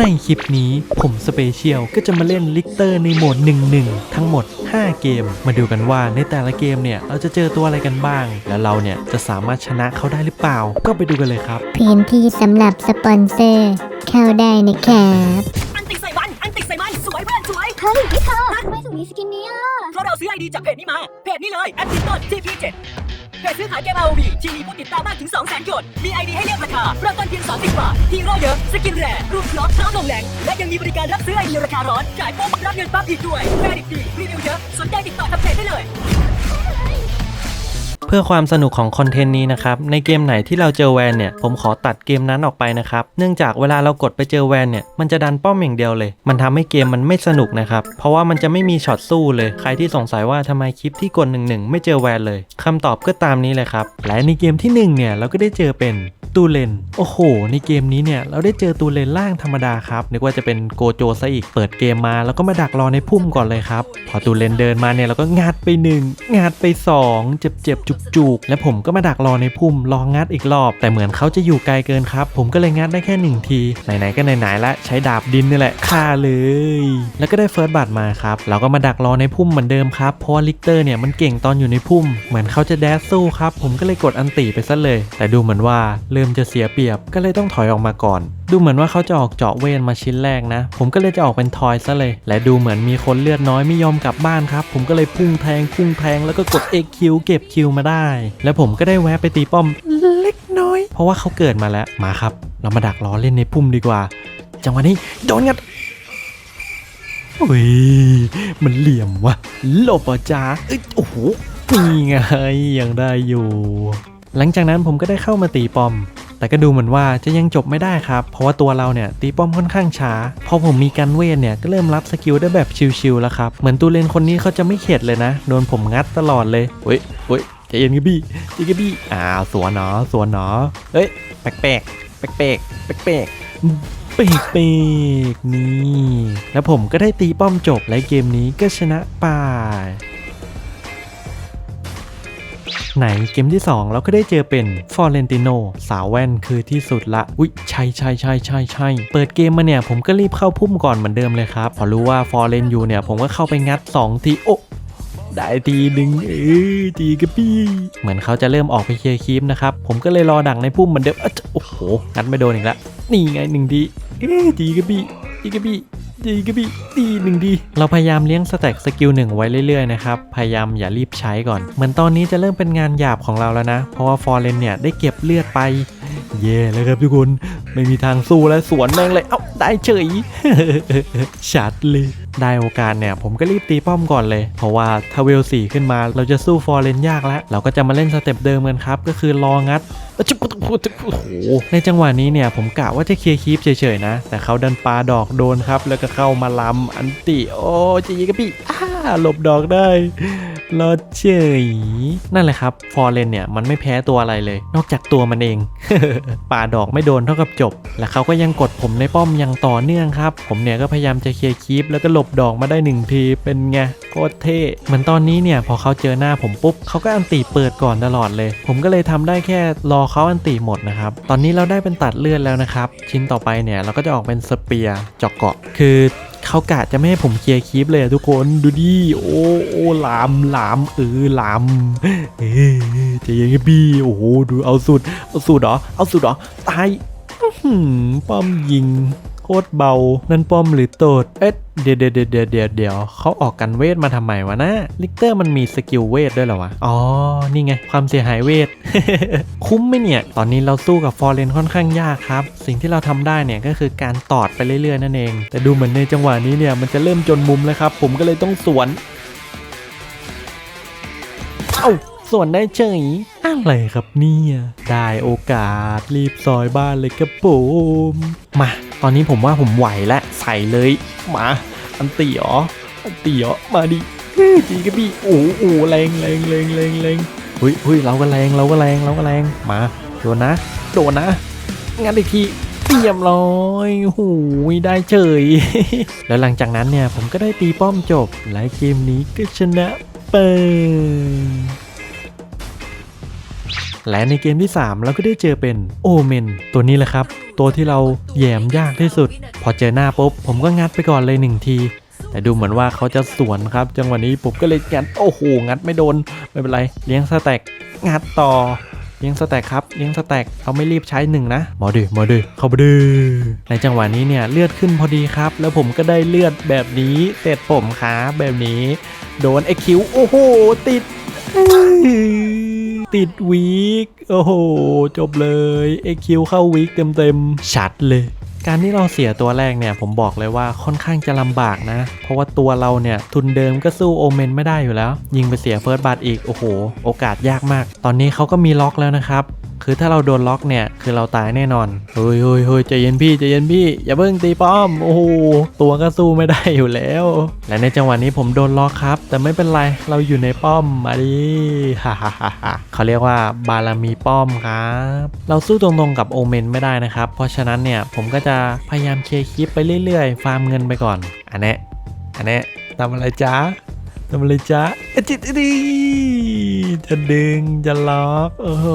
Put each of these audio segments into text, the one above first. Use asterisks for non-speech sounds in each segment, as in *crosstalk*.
ในคลิปนี้ผมสเปเชียลก็จะมาเล่นลิกเตอร์ในโหมด 1-1 ทั้งหมด 5 เกม มาดูกันว่าในแต่ละเกมเนี่ย เราจะเจอตัวอะไรกันบ้าง แล้วเราเนี่ย จะสามารถชนะเขาได้หรือเปล่า ก็ไปดูกันเลยครับ พื้นที่สำหรับสปอนเซอร์ เข้าได้นะครับอันติใส่มันอันติใส่มันสวยเพื่อนสวยเฮ้ยพี่เธอทำไมถึงมีสกินนี้อะเพราะเราซื้อไอดีจากเพจนี้มาเพจนี้เลยแอดมินต้น TP7 เพจซื้อขายเกม ROV ที่มีผู้ติดตามมากถึง 200,000คนมีไอดีให้เลือกราคาเริ่มต้นเพียง30บาทฮีโร่เยอะ สกินแร่รูปล็อกท้าลงแหลงและยังมีบริการรับซื้อไอดีราคาร้อนจ่ายปุ๊บรับเงินปั๊บอีกด้วยแครดิตดีรีวิวเยอะสนใจติดต่อทางเพจได้เลย พื่อความสนุกของคอนเทนต์นี้นะครับ ในเกมไหนที่เราเจอแวนเนี่ย ผมขอตัดเกมนั้นออกไปนะครับ เนื่องจากเวลาเรากดไปเจอแวนเนี่ย มันจะดันป้อมอย่างเดียวเลย มันทำให้เกมมันไม่สนุกนะครับ เพราะว่ามันจะไม่มีช็อตสู้เลย ใครที่สงสัยว่าทำไมคลิปที่กดหนึ่งหนึ่งไม่เจอแวนเลยคำตอบก็ตามนี้เลยครับ และในเกมที่หนึ่งเนี่ยเราก็ได้เจอเป็นตูเลน โอ้โห ในเกมนี้เนี่ย เราได้เจอตูเลนล่างธรรมดาครับนึกว่าจะเป็นโกโจซะอีกเปิดเกมมาแล้วก็มาดักรอในพุ่มก่อนเลยครับ พอตูเลนเดินมาเนี่ยเราก็งัดไปหนึ่งงัดไปสองเจ็บเจ็บจุกจุก และผมก็มาดักรอในพุ่มรองงัดอีกรอบ แต่เหมือนเขาจะอยู่ไกลเกินครับ ผมก็เลยงัดได้แค่หนึ่งที ไหนๆก็ไหนๆละใช้ดาบดินนี่แหละฆ่าเลย แล้วก็ได้เฟิร์สบัตมาครับเราก็มาดักรอในพุ่มเหมือนเดิมครับเพราะลิกเตอร์เนี่ยมันเก่งตอนอยู่ในพุ่ม เหมือนเขาจะแดสสู้ครับผมก็เลยกดอันติไปซะเลย แต่ดูเหมือนว่าเริ่มจะเสียเปรียบก็เลยต้องถอยออกมาก่อน ดูเหมือนว่าเขาจะออกเจาะเวนมาชิ้นแรกนะ ผมก็เลยจะออกเป็นทอยซะเลย และดูเหมือนมีคนเลือดน้อยไม่ยอมกลับบ้านครับ ผมก็เลยพุ่งแทงพุ่งแทงแล้วก็กด X คิวเก็บคิวมาได้ แล้วผมก็ได้แวะไปตีป้อมเล็กน้อย เพราะว่าเขาเกิดมาแล้วมาครับ เรามาดักล้อเล่นในพุ่มดีกว่า จังหวะนี้โดนงัดโอ้ยมันเหลี่ยมวะหลบอะจ้าเอ้ยโอ้โหนี่ไงยังได้อยู่ หลังจากนั้นผมก็ได้เข้ามาตีปอม แต่ก็ดูเหมือนว่าจะยังจบไม่ได้ครับ เพราะว่าตัวเราเนี่ยตีป้อมค่อนข้างช้า พอผมมีกันเวทเนี่ยก็เริ่มรับสกิลได้แบบชิวๆแล้วครับ เหมือนตูเลนคนนี้เขาจะไม่เข็ดเลยนะ โดนผมงัดตลอดเลยเฮ้ยเฮ้ยใจเย็นกับบี้ใจกับบี้อ้าวสวนเนาะสวนเนาะเฮ้ยแปลกแปลกแปลกแปลกแปลกแปลกๆเปกเปกๆนี่ แล้วผมก็ได้ตีป้อมจบและเกมนี้ก็ชนะไป ไหนเกมที่ 2 เราก็ได้เจอเป็นฟอร์เรนติโนสาวแว่นคือที่สุดละ อุ๊ย ใช่ใช่ใช่ใช่ใช่เปิดเกมมาเนี่ย ผมก็รีบเข้าพุ่มก่อนเหมือนเดิมเลยครับ พอรู้ว่าฟอร์เรนอยู่เนี่ย ผมก็เข้าไปงัด 2 ทีโอ้ได้ทีหนึ่งเออทีกระปี้ เหมือนเขาจะเริ่มออกไปเคลียร์คีปนะครับ ผมก็เลยรอดักในพุ่มเหมือนเดิมโอ้โหงัดไม่โดนอีกแล้วนี่ไงหนึ่งทีเอ๊ะดีกระบี่ดีกระบี่ ดีกระบี่ดีหนึ่งดี เราพยายามเลี้ยงสแต็กสกิลหนึ่งไว้เรื่อยๆนะครับ พยายามอย่ารีบใช้ก่อน เหมือนตอนนี้จะเริ่มเป็นงานหยาบของเราแล้วนะ เพราะว่าฟอร์เรนเนี่ยได้เก็บเลือดไป เย่แล้วครับทุกคน ไม่มีทางสู้แล้วสวนแม่งเลย เอ้าได้เฉยชัดเลย ได้โอกาสเนี่ยผมก็รีบตีป้อมก่อนเลย เพราะว่าถ้าเวลสี่ขึ้นมาเราจะสู้ฟอร์เรนยากแล้ว เราก็จะมาเล่นสเต็ปเดิมกันครับ ก็คือรองัดโอ้โหในจังหวะนี้เนี่ยผมกะว่าจะเคลียร์คีปเฉยๆนะ แต่เขาดันปาดอกโดนครับ แล้วก็เข้ามาลำอันติ โอ้จีกระพี่หลบดอกได้ รอดเฉยนั่นแหละครับฟอร์เรนเนี่ยมันไม่แพ้ตัวอะไรเลย นอกจากตัวมันเองป่าดอกไม่โดนเท่ากับจบ และเขาก็ยังกดผมในป้อมอย่างต่อเนื่องครับ ผมเนี่ยก็พยายามจะเคลียร์คีปแล้วก็หลบดอกมาได้หนึ่งทีเป็นไงโคตรเท่เหมือนตอนนี้เนี่ยพอเขาเจอหน้าผมปุ๊บเขาก็อันติเปิดก่อนตลอดเลย ผมก็เลยทำได้แค่รอเขาอันติหมดนะครับตอนนี้เราได้เป็นตัดเลือดแล้วนะครับชิ้นต่อไปเนี่ยเราก็จะออกเป็นสเปียร์เจาะเกาะคือ เขากะจะไม่ให้ผมเคลียร์คีปเลยอะทุกคนดูดิโอ้โอ้หลามหลามเออหลามเออใจเย็นครับพี่โอ้โหดูเอาสุดเอาสุดเหรอเอาสุดเหรอตายป้อมยิง ตรเบา นั่นป้อมหรือโตด เอ๊ะเดี๋ยวเดี๋ยวเดี๋ยวเดี๋ยวเดี๋ยวเขาออกกันเวทมาทำไมวะนะ ลิกเตอร์มันมีสกิลเวทด้วยเหรอวะ อ๋อ นี่ไง ความเสียหายเวท คุ้มไหมเนี่ย ตอนนี้เราสู้กับฟอร์เรนค่อนข้างยากครับ สิ่งที่เราทำได้เนี่ยก็คือการตอดไปเรื่อยๆ นั่นเอง แต่ดูเหมือนในจังหวะนี้เนี่ยมันจะเริ่มจนมุมแล้วครับ ผมก็เลยต้องสวน เอ้าส่วนได้เฉยอะไรครับเนี่ย ได้โอกาสรีบซอยบ้านเลยครับผม มา ตอนนี้ผมว่าผมไหวแล้วใส่เลยมาอันตีเหรออันตีเหรอมาดิเฮ้ยจีกระบี่โอ้โหโอ้โหแรงแรงแรงแรงแรงเฮ้ยเฮ้ยเราก็แรงเราก็แรงเราก็แรงมาโดนนะโดนนะงั้นอีกทีเตรียมร้อยหูยได้เฉย แล้วหลังจากนั้นเนี่ยผมก็ได้ตีป้อมจบ และเกมนี้ก็ชนะไป และในเกมที่ 3 เราก็ได้เจอเป็นโอเมนตัวนี้แหละครับ ตัวที่เราแยมยากที่สุด พอเจอหน้าปุ๊บ ผมก็งัดไปก่อนเลยหนึ่งที แต่ดูเหมือนว่าเขาจะสวนครับ จังหวะนี้ผมก็เลยงัดโอ้โหงัดไม่โดน ไม่เป็นไร เลี้ยงสแต็กงัดต่อเลี้ยงสแต็กครับเลี้ยงสแต็กเราไม่รีบใช้หนึ่งนะมาดิมาดิเข้าไปดิในจังหวะนี้เนี่ยเลือดขึ้นพอดีครับ แล้วผมก็ได้เลือดแบบนี้เสร็จผมครับแบบนี้ โดนไอคิวโอ้โหติด ติดวีคโอ้โห จบเลยเอคิวเข้าวีคเต็มๆ ชัดเลยการที่เราเสียตัวแรกเนี่ยผมบอกเลยว่าค่อนข้างจะลำบากนะ เพราะว่าตัวเราเนี่ย ทุนเดิมก็สู้โอเมนไม่ได้อยู่แล้ว ยิงไปเสียเฟิร์สบัตอีก โอ้โห โอกาสยากมาก ตอนนี้เขาก็มีล็อกแล้วนะครับ คือถ้าเราโดนล็อกเนี่ยคือเราตายแน่นอนเฮ้ยเฮ้ยเฮ้ยใจเย็นพี่ใจเย็นพี่ อย่าเพิ่งตีป้อมโอ้โหตัวก็สู้ไม่ได้อยู่แล้ว และในจังหวะนี้ผมโดนล็อกครับ แต่ไม่เป็นไรเราอยู่ในป้อมมาดิฮ่าฮ่าฮ่าเขาเรียกว่าบารมีป้อมครับ เราสู้ตรงๆกับโอเมนไม่ได้นะครับ เพราะฉะนั้นเนี่ยผมก็จะพยายามเคลียร์คลิปไปเรื่อยๆ ฟาร์มเงินไปก่อนอันเนี้ยอันเนี้ยทำอะไรจ๊ะ ทำอะไรจ๊ะจิตดีจะดึงจะล็อก โอ้โห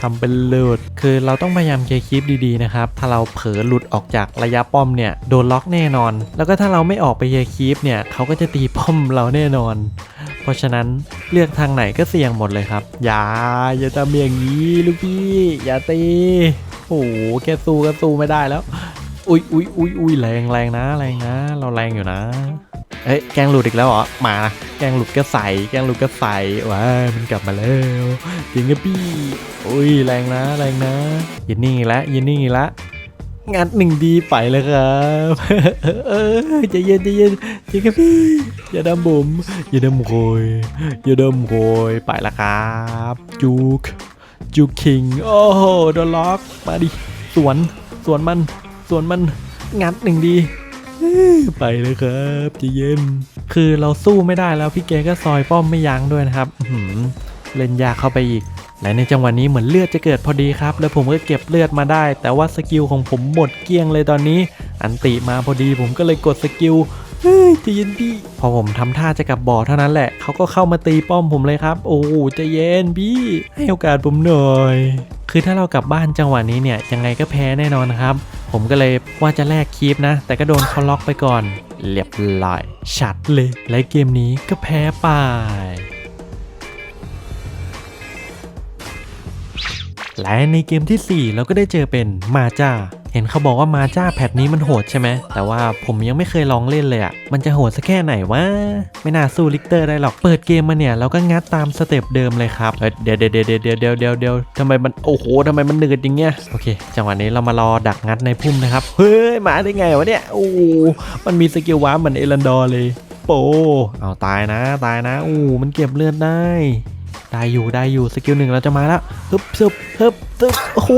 ทำเป็นหลุด คือเราต้องพยายามเคลียร์คลิปดีๆนะครับ ถ้าเราเผลอหลุดออกจากระยะป้อมเนี่ย โดนล็อกแน่นอน แล้วก็ถ้าเราไม่ออกไปเคลียร์คลิปเนี่ย เขาก็จะตีป้อมเราแน่นอน เพราะฉะนั้นเลือกทางไหนก็เสี่ยงหมดเลยครับ อย่าอย่าทำอย่างนี้ลูกพี่ อย่าตี โอ้โหแค่สู้ก็สู้ไม่ได้แล้ว อุ้ยอุ้ยอุ้ยอุ้ยแรงแรงนะแรงนะ เราแรงอยู่นะ เอ้ยแกงหลุดอีกแล้วเหรอมานะแกงหลุดก็ใส่แกงหลุดก็ใส่ว้ามันกลับมาแล้วจริงกับพี่อุ้ยแรงนะแรงนะยินนิ่ล้วยินนิ่ล้วงัดหนึ่งดีไปเลยครับเออใจเย็นใจเย็นจริงกับพี่อย่าดำบุ๋มอย่าดำโกยอย่าดำโกยไปละครับจุกจุกคิงโอ้โหโดนล็อกมาดิสวนสวนมันสวนมันงัดหนึ่งดี ไปเลยครับจะเย็น คือเราสู้ไม่ได้แล้วพี่เกก็ซอยป้อมไม่ยั้งด้วยนะครับเล่นยากเข้าไปอีก และในจังหวะนี้เหมือนเลือดจะเกิดพอดีครับ แล้วผมก็เก็บเลือดมาได้ แต่ว่าสกิลของผมหมดเกลี้ยงเลยตอนนี้ อันติมาพอดีผมก็เลยกดสกิลเฮ้ยจะเย็นพี่พอผมทำท่าจะกลับบ่อเท่านั้นแหละเขาก็เข้ามาตีป้อมผมเลยครับ โอ้จะเย็นพี่ให้โอกาสผมหน่อย คือถ้าเรากลับบ้านจังหวะนี้เนี่ยยังไงก็แพ้แน่นอนครับ ผมก็เลยว่าจะแลกคีปนะ แต่ก็โดนเขาล็อกไปก่อน เรียบร้อยชัดเลย และเกมนี้ก็แพ้ไปและในเกมทีสี่4 เราก็ได้เจอเป็นมาจ้า เห็นเขาบอกว่ามาจ้าแพทนี้มันโหดใช่ไหม แต่ว่าผมยังไม่เคยลองเล่นเลยอะ่ะ มันจะโหดสักแค่ไหนวะ ไม่น่าสู้ลิกเตอร์ได้หรอก เปิดเกมมาเนี่ยเราก็งัดตามสเต็ปเดิมเลยครับเฮ้ยเดี๋ยวเดี๋ยวเดี๋ยวเดี๋ยวเดี๋ยวเดี๋ยวเดี๋ยวทำไมมันโอ้โหทำไมมันหนืดอย่างเงี้ย โอเค จังหวะนี้เรามารอดักงัดในพุ่มนะครับ เฮ้ย มาได้ไงวะเนี่ย โอ้โหมันมีสกิลว้าร์ปเหมือนเอรันดอร์เลย โป เอาตายนะ ตายนะอู้มันเก็บเลือดได้ ได้อยู่ ได้อยู่ สกิลหนึ่งเราจะมาแล้ว ฮึบซึบฮึบซึบโอ้โห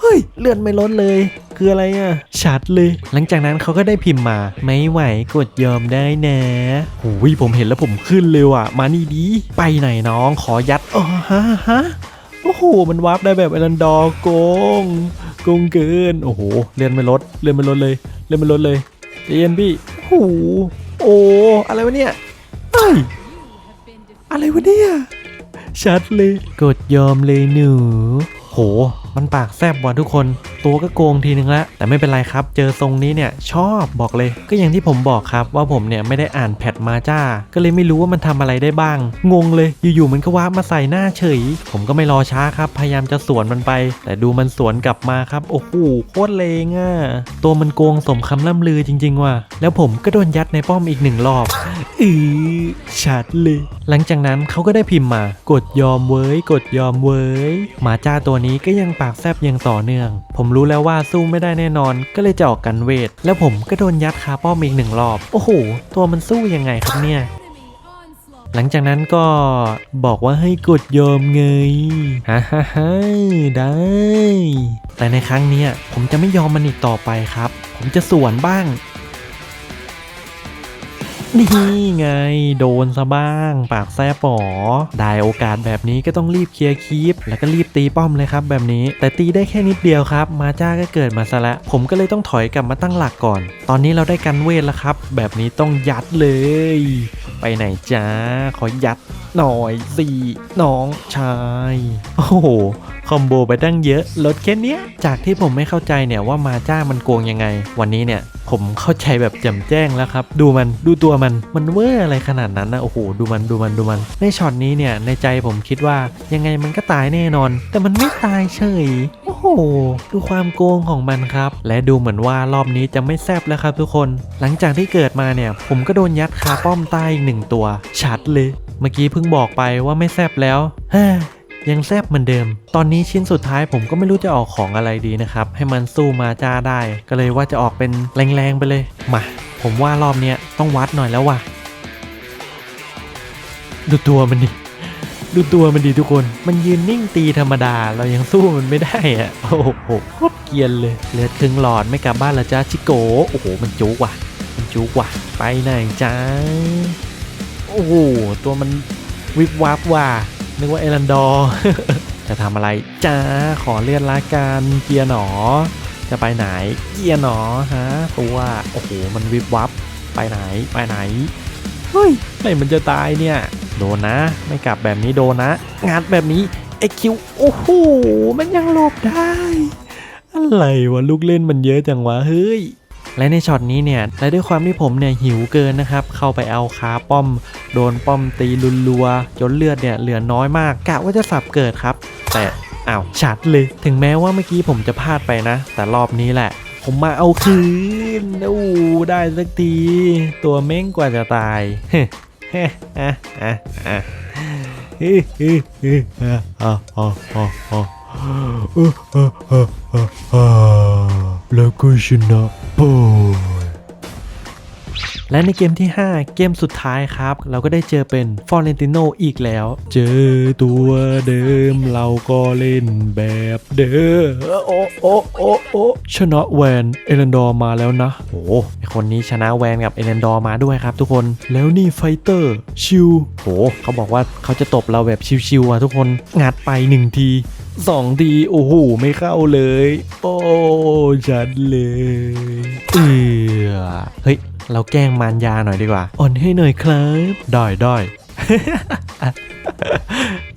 เฮ้ย เลื่อดไม่ลดเลย คืออะไรอะ ชัดเลย หลังจากนั้นเขาก็ได้พิมพ์มา ไม่ไหวกดยอมได้นะโอ้ยผมเห็นแล้วผมขึ้นเลยว่ะ มานี่ดี ไปไหนน้อง ขอยัดอ๋อฮะฮะโอ้โห มันวาร์ปได้แบบเอรันดอร์โกงโกงเกิน โอ้โห เลื่อดไม่ลด เลื่อดไม่ลดเลย เลื่อดไม่ลดเลยใจเย็นพี่โอ้โหโอ้ อะไรวะเนี่ยเฮ้ยอะไรวะเนี่ย ชัดเลย กดยอมเลยหนู โห มันปากแซบว่ะทุกคน ตัวก็โกงทีนึงละแต่ไม่เป็นไรครับ เจอทรงนี้เนี่ยชอบบอกเลย ก็อย่างที่ผมบอกครับว่าผมเนี่ยไม่ได้อ่านแพทมาจ้า ก็เลยไม่รู้ว่ามันทำอะไรได้บ้าง งงเลย อยู่ๆมันก็ว้ามาใส่หน้าเฉย ผมก็ไม่รอช้าครับ พยายามจะสวนมันไป แต่ดูมันสวนกลับมาครับ โอ้โหโคตรเลงอะ ตัวมันโกงสมคำล่ำลือจริง ๆ ว่ะ แล้วผมก็โดนยัดในป้อมอีกหนึ่งรอบอือชัดเลย หลังจากนั้นเขาก็ได้พิมพ์มา กดยอมเว้ย กดยอมเว้ย หมาจ้าตัวนี้ก็ยังปากแซบยังต่อเนื่อง ผมรู้แล้วว่าสู้ไม่ได้แน่นอน ก็เลยจะออกกันเวท แล้วผมก็โดนยัดคาป้อมอีกหนึ่งรอบ โอ้โห ตัวมันสู้ยังไงครับเนี่ยหลังจากนั้นก็บอกว่าให้กดยอมไงฮ่าฮ่าฮ่าได้ แต่ในครั้งนี้ผมจะไม่ยอมมันอีกต่อไปครับ ผมจะสวนบ้าง นี่ไง โดนซะบ้าง ปากแซ่ป๋อได้โอกาสแบบนี้ก็ต้องรีบเคลียร์คีปแล้วก็รีบตีป้อมเลยครับแบบนี้ แต่ตีได้แค่นิดเดียวครับ มาจ้าก็เกิดมาซะแล้วผมก็เลยต้องถอยกลับมาตั้งหลักก่อน ตอนนี้เราได้กันเวทแล้วครับ แบบนี้ต้องยัดเลย ไปไหนจ้าขอยัด หน่อยสิน้องชาย โอ้โห คอมโบไปตั้งเยอะลดแค่เนี้ย จากที่ผมไม่เข้าใจเนี่ยว่ามาจ้ามันโกงยังไง วันนี้เนี่ยผมเข้าใจแบบแจ่มแจ้งแล้วครับ ดูมันดูตัวมันมันเวอร์อะไรขนาดนั้นนะโอ้โหดูมันดูมันดูมัน ในช็อตนี้เนี่ยในใจผมคิดว่ายังไงมันก็ตายแน่นอน แต่มันไม่ตายเฉย โอ้โห ดูความโกงของมันครับ และดูเหมือนว่ารอบนี้จะไม่แซบแล้วครับทุกคน หลังจากที่เกิดมาเนี่ย ผมก็โดนยัดคาป้อมใต้อีกหนึ่งตัว ชัดเลย เมื่อกี้เพิ่งบอกไปว่าไม่แซบแล้วเฮ้ยยังแซบเหมือนเดิม ตอนนี้ชิ้นสุดท้ายผมก็ไม่รู้จะออกของอะไรดีนะครับ ให้มันสู้มาจ้าได้ ก็เลยว่าจะออกเป็นแรงๆไปเลย มา ผมว่ารอบเนี้ยต้องวัดหน่อยแล้วว่ะ ดูตัวมันดิ ดูตัวมันดีทุกคน มันยืนนิ่งตีธรรมดา เรายังสู้มันไม่ได้อะโอ้โหโคตรเกียนเลย เลือดครึ่งหลอดไม่กลับบ้านละจ้าชิโก โอ้โห มันจุกว่ะ มันจุกว่ะ ไปไหนจ้า โอ้โห ตัวมันวิบวับว่ะ นึกว่าเอรันดอร์จะทำอะไรจ้า ขอเลือนละกันเกียร์หนอ จะไปไหน เกียร์หนอฮะ ตัวโอ้โห มันวิบวับ ไปไหน ไปไหน เฮ้ยไหนมันจะตายเนี่ย โดนนะ ไม่กลับแบบนี้โดนนะงัดแบบนี้เอคิวโอ้โห มันยังหลบได้ อะไรวะลูกเล่นมันเยอะจังวะ เฮ้ย และในช็อตนี้เนี่ย และด้วยความที่ผมเนี่ยหิวเกินนะครับ เข้าไปเอาคาป้อม โดนป้อมตีลุนลัว จนเลือดเนี่ยเหลือน้อยมากกะว่าจะสับเกิดครับ แต่อ้าวชัดเลย ถึงแม้ว่าเมื่อกี้ผมจะพลาดไปนะ แต่รอบนี้แหละ ผมมาเอาคืน โอ้ได้สักที ตัวเม้งกว่าจะตาย *laughs* Le cochon n'a pas. และในเกมที่ 5 เกมสุดท้ายครับ เราก็ได้เจอเป็นฟอร์เรนติโนอีกแล้ว เจอตัวเดิมเราก็เล่นแบบเดิมโอ้โอ้โอ้โอ้ชนะแวนเอเลนดอร์มาแล้วนะโอ้คนนี้ชนะแวนกับเอเลนดอร์มาด้วยครับทุกคนแล้วนี่ไฟเตอร์ชิวโหเขาบอกว่าเขาจะตบเราแบบชิวๆอะทุกคนงัดไปหนึ่งทีสองทีโอ้โหไม่เข้าเลย โอ้ชัดเลยเออเฮ้ย เราแกล้งมารยาหน่อยดีกว่าอ่อนให้หน่อยครับได้ได้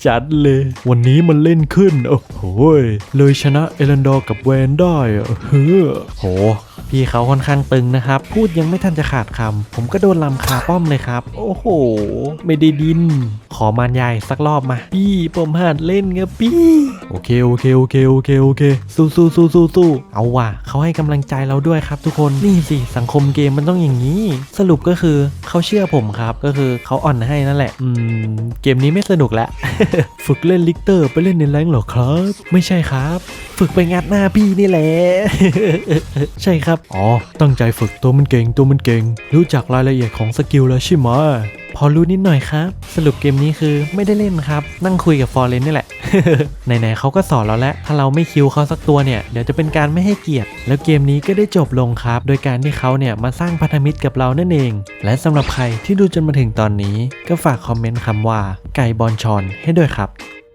จัดเลย วันนี้มันเล่นขึ้น โอ้โหยเลยชนะเอรันดอร์กับแวนได้อะเฮ้อโหพี่เขาค่อนข้างตึงนะครับ พูดยังไม่ทันจะขาดคำ ผมก็โดนลำคาป้อมเลยครับ โอ้โห ไม่ได้ดิน ขอมารยายสักรอบมา พี่ผมหัดเล่นครับพี่ โอเคโอเคโอเคโอเคโอเค สู้สู้สู้สู้สู้เอาว่ะเขาให้กำลังใจเราด้วยครับทุกคน นี่สิสังคมเกมมันต้องอย่างนี้ สรุปก็คือเขาเชื่อผมครับ ก็คือเขาอ่อนให้นั่นแหละ อืม เกมนี้ไม่สนุกแล้ว ฝึกเล่นลิกเตอร์ไปเล่นในแรงเหรอครับ ไม่ใช่ครับฝึกไปงัดหน้าพี่นี่แหละ ใช่ครับ อ๋อ ตั้งใจฝึกตัวมันเก่งตัวมันเก่ง รู้จักรายละเอียดของสกิลแล้วใช่ไหมพอรู้นิดหน่อยครับ สรุปเกมนี้คือไม่ได้เล่นครับ นั่งคุยกับฟอร์เรนนี่แหละ ไหนๆเขาก็สอนเราแล้ว ถ้าเราไม่คิวเขาสักตัวเนี่ย เดี๋ยวจะเป็นการไม่ให้เกียรติ แล้วเกมนี้ก็ได้จบลงครับ โดยการที่เขาเนี่ยมาสร้างพันธมิตรกับเรานั่นเอง และสำหรับใครที่ดูจนมาถึงตอนนี้ ก็ฝากคอมเมนต์คำว่าไก่บอลชอนให้ด้วยครับ